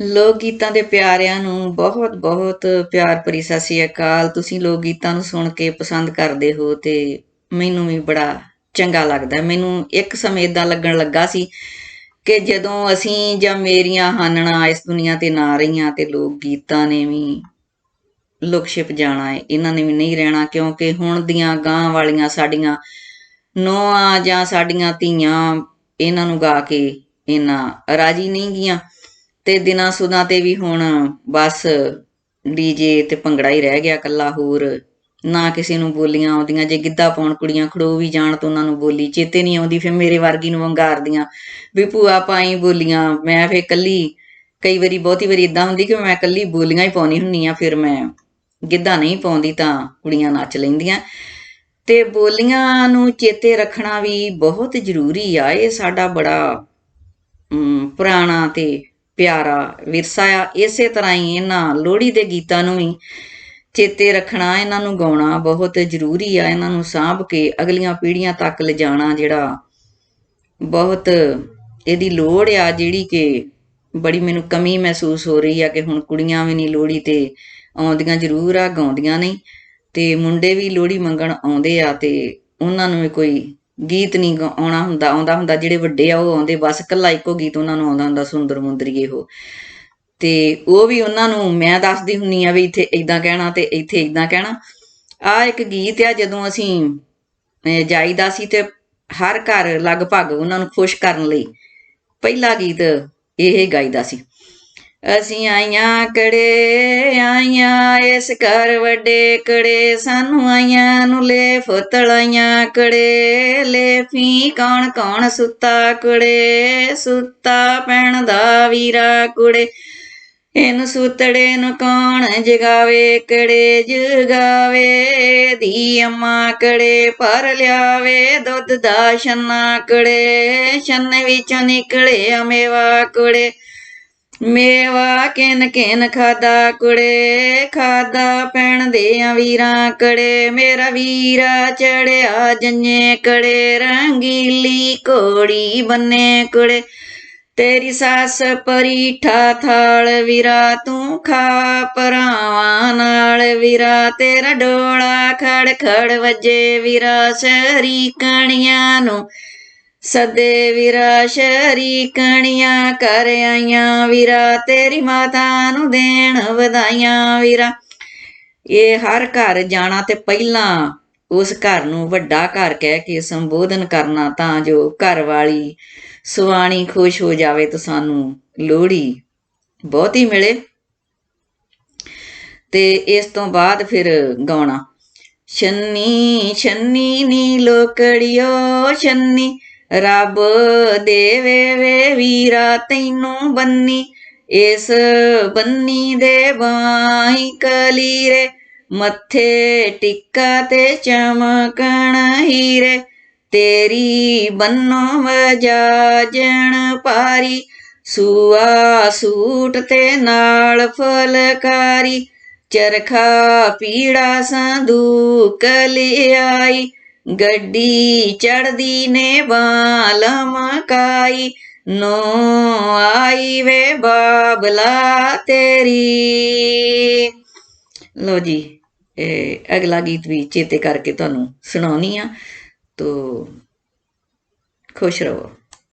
ਲੋਕ ਗੀਤਾਂ ਦੇ ਪਿਆਰਿਆਂ ਨੂੰ ਬਹੁਤ ਬਹੁਤ ਪਿਆਰ ਭਰੀ ਸਤਿ ਸ੍ਰੀ ਅਕਾਲ। ਤੁਸੀਂ ਲੋਕ ਗੀਤਾਂ ਨੂੰ ਸੁਣ ਕੇ ਪਸੰਦ ਕਰਦੇ ਹੋ ਤੇ ਮੈਨੂੰ ਵੀ ਬੜਾ ਚੰਗਾ ਲੱਗਦਾ। ਮੈਨੂੰ ਇੱਕ ਸਮੇਂ ਇਦਾਂ ਲੱਗਣ ਲੱਗਾ ਸੀ ਕਿ ਜਦੋਂ ਅਸੀਂ ਜਾਂ ਮੇਰੀਆਂ ਹਾਨਣਾ ਇਸ ਦੁਨੀਆ ਤੇ ਨਾ ਰਹੀਆਂ ਤੇ ਲੋਕ ਗੀਤਾਂ ਨੇ ਵੀ ਲੁਕ ਛਿਪ ਜਾਣਾ ਹੈ ਇਹਨਾਂ ਨੇ ਵੀ ਨਹੀਂ ਰਹਿਣਾ ਕਿਉਂਕਿ ਹੁਣ ਦੀਆਂ ਗਾਂ ਵਾਲੀਆਂ ਸਾਡੀਆਂ ਨੋਆਂ ਜਾਂ ਸਾਡੀਆਂ ਧੀਆਂ ਇਹਨਾਂ ਨੂੰ ਗਾ ਕੇ ਇਹਨਾਂ ਰਾਜੀ ਨਹੀਂ ਗੀਆਂ ਤੇ ਦਿਨਾਂ ਸੁਦਾਂ ਤੇ ਵੀ ਹੁਣ ਬਸ ਡੀਜੇ ਤੇ ਭੰਗੜਾ ਹੀ ਰਹਿ ਗਿਆ ਕੱਲਾ ਹੋਰ। ਨਾ ਕਿਸੇ ਨੂੰ ਬੋਲੀਆਂ ਆਉਂਦੀਆਂ ਜੇ ਗਿੱਧਾ ਪਾਉਣ ਕੁੜੀਆਂ ਖੜੋ ਵੀ ਜਾਣ ਤਾਂ ਉਹਨਾਂ ਨੂੰ ਬੋਲੀ ਚੇਤੇ ਨਹੀਂ ਆਉਂਦੀ ਫਿਰ ਮੇਰੇ ਵਰਗੀ ਨੂੰ ਵੰਗਾਰਦੀਆਂ। ਵੀ ਭੂਆ ਪਾਈ ਬੋਲੀਆਂ ਮੈਂ ਫੇ ਕੱਲੀ ਕਈ ਵਾਰੀ ਬਹੁਤੀ ਵਾਰੀ ਇਦਾਂ ਹੁੰਦੀ ਕਿ ਮੈਂ ਕੱਲੀ ਬੋਲੀਆਂ ਹੀ ਪਾਉਣੀ ਹੁੰਨੀ ਆ ਫਿਰ ਮੈਂ ਗਿੱਧਾ ਨਹੀਂ ਪਾਉਂਦੀ ਤਾਂ ਕੁੜੀਆਂ ਨੱਚ ਲੈਂਦੀਆਂ। ਤੇ ਬੋਲੀਆਂ ਨੂੰ ਚੇਤੇ ਰੱਖਣਾ ਵੀ ਬਹੁਤ ਜ਼ਰੂਰੀ ਆ ਇਹ ਸਾਡਾ ਬੜਾ ਅਮ, ਪੁਰਾਣਾ ਤੇ ਪਿਆਰਾ ਵਿਰਸਾ ਆ ਇਸੇ ਤਰ੍ਹਾਂ ਹੀ ਇਹਨਾਂ ਲੋਹੜੀ ਦੇ ਗੀਤਾਂ ਨੂੰ ਵੀ ਚੇਤੇ ਰੱਖਣਾ, ਇਹਨਾਂ ਨੂੰ ਗਾਉਣਾ ਬਹੁਤ ਜ਼ਰੂਰੀ ਆ। ਇਹਨਾਂ ਨੂੰ ਸਾਂਭ ਕੇ ਅਗਲੀਆਂ ਪੀੜ੍ਹੀਆਂ ਤੱਕ ਲਿਜਾਣਾ ਜਿਹੜਾ ਬਹੁਤ ਇਹਦੀ ਲੋੜ ਆ, ਜਿਹੜੀ ਕਿ ਬੜੀ ਮੈਨੂੰ ਕਮੀ ਮਹਿਸੂਸ ਹੋ ਰਹੀ ਆ ਕਿ ਹੁਣ ਕੁੜੀਆਂ ਵੀ ਨਹੀਂ ਲੋਹੜੀ ਤੇ ਆਉਂਦੀਆਂ ਜ਼ਰੂਰ ਆ, ਗਾਉਂਦੀਆਂ ਨਹੀਂ। ਤੇ ਮੁੰਡੇ ਵੀ ਲੋਹੜੀ ਮੰਗਣ ਆਉਂਦੇ ਆ ਤੇ ਉਹਨਾਂ ਨੂੰ ਵੀ ਕੋਈ ਗੀਤ ਨਹੀਂ ਆਉਣਾ ਹੁੰਦਾ, ਆਉਂਦਾ ਹੁੰਦਾ, ਜਿਹੜੇ ਵੱਡੇ ਆ ਉਹ ਆਉਂਦੇ, ਬਸ ਇਕੱਲਾ ਇੱਕੋ ਗੀਤ ਉਹਨਾਂ ਨੂੰ ਆਉਂਦਾ ਹੁੰਦਾ, ਸੁੰਦਰ ਮੁੰਦਰੀਏ ਉਹ। ਤੇ ਉਹ ਵੀ ਉਹਨਾਂ ਨੂੰ ਮੈਂ ਦੱਸਦੀ ਹੁੰਨੀ ਆ ਵੀ ਇੱਥੇ ਇਦਾਂ ਕਹਿਣਾ ਤੇ ਇੱਥੇ ਇਦਾਂ ਕਹਿਣਾ। ਆ ਇੱਕ ਗੀਤ ਆ, ਜਦੋਂ ਅਸੀਂ ਜਾਈਦਾ ਸੀ ਤੇ ਹਰ ਘਰ ਲਗਭਗ ਉਹਨਾਂ ਨੂੰ ਖੁਸ਼ ਕਰਨ ਲਈ ਪਹਿਲਾ ਗੀਤ ਇਹ ਗਾਈਦਾ ਸੀ। ਅਸੀਂ ਆਈਆਂ ਕੜੇ, ਆਈਆਂ ਇਸ ਘਰ ਵੱਡੇ ਕੜੇ। ਸਾਨੂੰ ਆਈਆਂ ਨੂੰ ਲੈ ਫੁੱਤਲਾਈਆਂ ਕੜੇ। ਲੈ ਫੀ ਕੌਣ ਕੌਣ ਸੁੱਤਾ ਕੁੜੇ? ਸੁੱਤਾ ਪੈਣ ਦਾ ਵੀਰਾ ਕੁੜੇ। ਇਹਨੂੰ ਸੁਤੜੇ ਨੂੰ ਕੌਣ ਜਗਾਵੇ? ਕੜੇ ਜਗਾਵੇ ਦੀ ਅੰਮਾ ਕੜੇ। ਭਰ ਲਿਆਵੇ ਦੁੱਧ ਦਾ ਛੰਨਾ ਕੜੇ। ਛੰਨੇ ਵਿੱਚੋਂ ਨਿਕਲੇ ਅਮੇਵਾ ਕੁੜੇ। ਮੇਵਾ ਕਿਨ ਕਿਨ ਖਾਦਾ ਕੁੜੇ, ਖਾਦਾ ਪੈਣ ਦੇ ਆ ਵੀਰਾਂ ਕੜੇ, ਮੇਰਾ ਵੀਰਾ ਚੜਿਆ ਜੰਨੇ ਕੜੇ, ਰੰਗੀਲੀ ਕੋੜੀ ਬੰਨੇ ਕੁੜੇ। ਤੇਰੀ ਸੱਸ ਪਰੀਠਾ ਥਾਲ ਵੀਰਾ, ਤੂੰ ਖਾ ਪਰਾਵਾਂ ਨਾਲ ਵੀਰਾ। ਤੇਰਾ ਡੋਲਾ ਖੜ ਖੜ ਵਜੇ ਵੀਰਾ ਸਰੀ ਕਣੀਆਂ ਨੂੰ ਸਦੇ ਵੀਰਾ ਸ਼ਰੀਕਣੀਆਂ ਕਰ ਆਈਆਂ ਵੀਰਾ, ਤੇਰੀ ਮਾਤਾ ਨੂੰ ਦੇਣ ਵਧਾਈਆਂ ਵੀਰਾ। ਇਹ ਹਰ ਘਰ ਜਾਣਾ ਤੇ ਪਹਿਲਾਂ ਉਸ ਘਰ ਨੂੰ ਵੱਡਾ ਘਰ ਕਹਿ ਕੇ ਸੰਬੋਧਨ ਕਰਨਾ ਤਾਂ ਜੋ ਘਰ ਵਾਲੀ ਸੁਆਣੀ ਖੁਸ਼ ਹੋ ਜਾਵੇ ਤਾਂ ਸਾਨੂੰ ਲੋਹੜੀ ਬਹੁਤੀ ਮਿਲੇ। ਤੇ ਇਸ ਤੋਂ ਬਾਅਦ ਫਿਰ ਗਾਉਣਾ। ਛੰਨੀ ਛੰਨੀ ਨੀ ਲੋਕੜਿਓ, ਛੰਨੀ ਰੱਬ ਦੇਵੇ ਵੇ ਵੀਰਾ ਤੈਨੂੰ ਬੰਨੀ, ਇਸ ਬੰਨੀ ਦੇ ਬਾਈ ਕਲੀਰੇ, ਮੱਥੇ ਟਿੱਕਾ ਤੇ ਚਮਕਣ ਹੀਰੇ, ਤੇਰੀ ਬੰਨੋ ਵਜਾਜਣ ਪਾਰੀ, ਸੂਆ ਸੂਟ ਤੇ ਨਾਲ ਫਲਕਾਰੀ, ਚਰਖਾ ਪੀੜਾ ਸੰਦੂਕ ਲਿਆਈ ਗੱਡੀ ਚੜਦੀ ਨੇ ਬਾਲ ਮਕਾਈ ਨੋ ਆਈ ਵੇ ਬਾਬਲਾ ਤੇਰੀ। ਲੋ ਜੀ, ਇਹ ਅਗਲਾ ਗੀਤ ਵੀ ਚੇਤੇ ਕਰਕੇ ਤੁਹਾਨੂੰ ਸੁਣਾਉਣੀ ਆ, ਤੋ ਖੁਸ਼ ਰਹੋ।